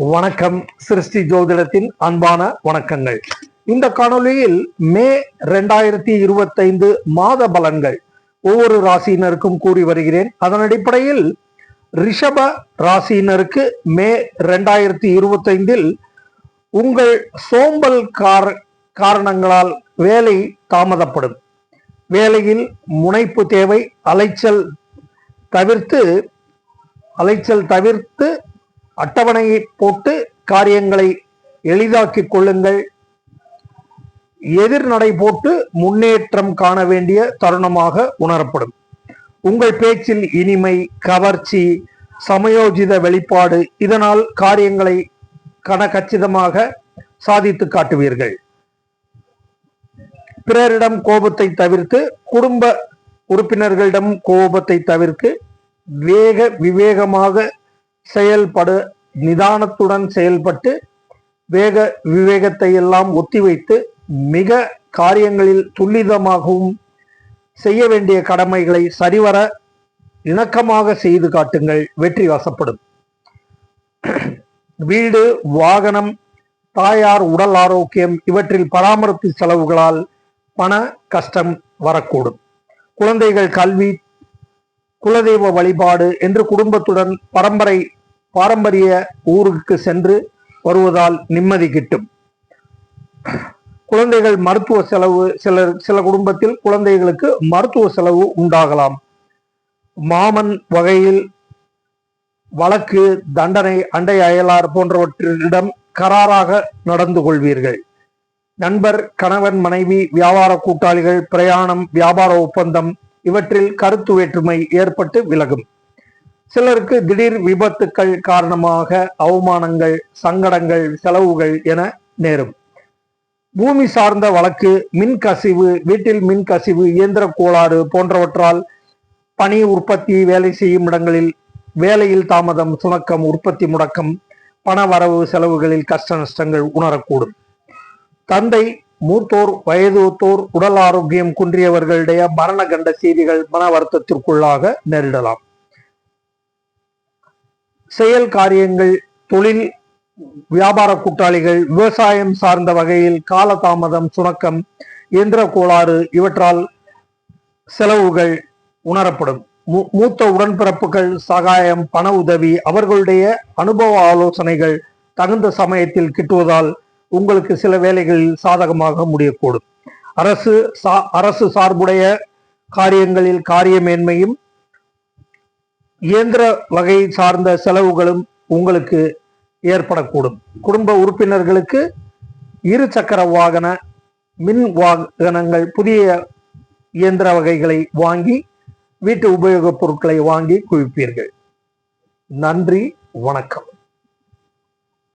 வணக்கம் சிருஷ்டி ஜோதிடத்தின் அன்பான வணக்கங்கள். இந்த காணொலியில் மே ரெண்டாயிரத்தி இருபத்தைந்து மாத பலன்கள் ஒவ்வொரு ராசியினருக்கும் கூறி வருகிறேன். அதன் அடிப்படையில் ரிஷப ராசியினருக்கு மே ரெண்டாயிரத்தி இருபத்தைந்தில் உங்கள் சோம்பல் கார காரணங்களால் வேலை தாமதப்படும். வேலையில் முனைப்பு தேவை அலைச்சல் தவிர்த்து அலைச்சல் தவிர்த்து அட்டவணையை போட்டு காரியங்களை எளிதாக்கிக் கொள்ளுங்கள். எதிர்நடை போட்டு முன்னேற்றம் காண வேண்டிய தருணமாக உணரப்படும். உங்கள் பேச்சில் இனிமை கவர்ச்சி சமயோஜித வெளிப்பாடு இதனால் காரியங்களை கனகச்சிதமாக சாதித்து காட்டுவீர்கள். பிறரிடம் கோபத்தை தவிர்த்து குடும்ப உறுப்பினர்களிடம் கோபத்தை தவிர்த்து வேக விவேகமாக செயல்படு நிதானத்துடன் செயல்பட்டு வேக விவேகத்தை எல்லாம் ஒத்திவைத்து மிக காரியங்களில் துல்லிதமாகவும் செய்ய வேண்டிய கடமைகளை சரிவர இணக்கமாக செய்து காட்டுங்கள். வெற்றி வசப்படும். வீடு வாகனம் தாயார் உடல் ஆரோக்கியம் இவற்றில் பராமரிப்பு செலவுகளால் பண கஷ்டம் வரக்கூடும். குழந்தைகள் கல்வி குலதெய்வ வழிபாடு என்று குடும்பத்துடன் பரம்பரை பாரம்பரிய ஊருக்கு சென்று வருவதால் நிம்மதி கிட்டும். குழந்தைகள் மருத்துவ செலவு சில சில குடும்பத்தில் குழந்தைகளுக்கு மருத்துவ செலவு உண்டாகலாம். மாமன் வகையில் வழக்கு தண்டனை அண்டை அயலார் போன்றவற்றிடம் கராராக நடந்து கொள்வீர்கள். நண்பர் கணவன் மனைவி வியாபார கூட்டாளிகள் பிரயாணம் வியாபார ஒப்பந்தம் இவற்றில் கருத்து வேற்றுமை ஏற்பட்டு விலகும். சிலருக்கு திடீர் விபத்துக்கள் காரணமாக அவமானங்கள் சங்கடங்கள் செலவுகள் என நேரும். பூமி சார்ந்த வழக்கு மின் கசிவு வீட்டில் மின் கசிவு இயந்திர கோளாறு போன்றவற்றால் பணி உற்பத்தி வேலை செய்யும் இடங்களில் வேலையில் தாமதம் சுணக்கம் உற்பத்தி முடக்கம் பண வரவு செலவுகளில் கஷ்ட நஷ்டங்கள் உணரக்கூடும். தந்தை மூத்தோர் வயதுத்தோர் உடல் ஆரோக்கியம் குன்றியவர்களுடைய மரண கண்ட செய்திகள் மன வருத்தத்திற்குள்ளாக நேரிடலாம். செயல் காரியங்கள் தொழில் வியாபார கூட்டாளிகள் விவசாயம் சார்ந்த வகையில் காலதாமதம் சுணக்கம் இயந்திர கோளாறு இவற்றால் செலவுகள் உணரப்படும். மூத்த உடன்பிறப்புகள் சகாயம் பண உதவி அவர்களுடைய அனுபவ ஆலோசனைகள் தகுந்த சமயத்தில் கிட்டுவதால் உங்களுக்கு சில வேலைகளில் சாதகமாக முடியக்கூடும். அரசு சா அரசு சார்புடைய காரியங்களில் காரியமேன்மையும் இயந்திர வகை சார்ந்த செலவுகளும் உங்களுக்கு ஏற்படக்கூடும். குடும்ப உறுப்பினர்களுக்கு இரு சக்கர வாகன மின் வாகனங்கள் புதிய இயந்திர வகைகளை வாங்கி வீட்டு உபயோகப் பொருட்களை வாங்கி குவிப்பீர்கள். நன்றி வணக்கம்.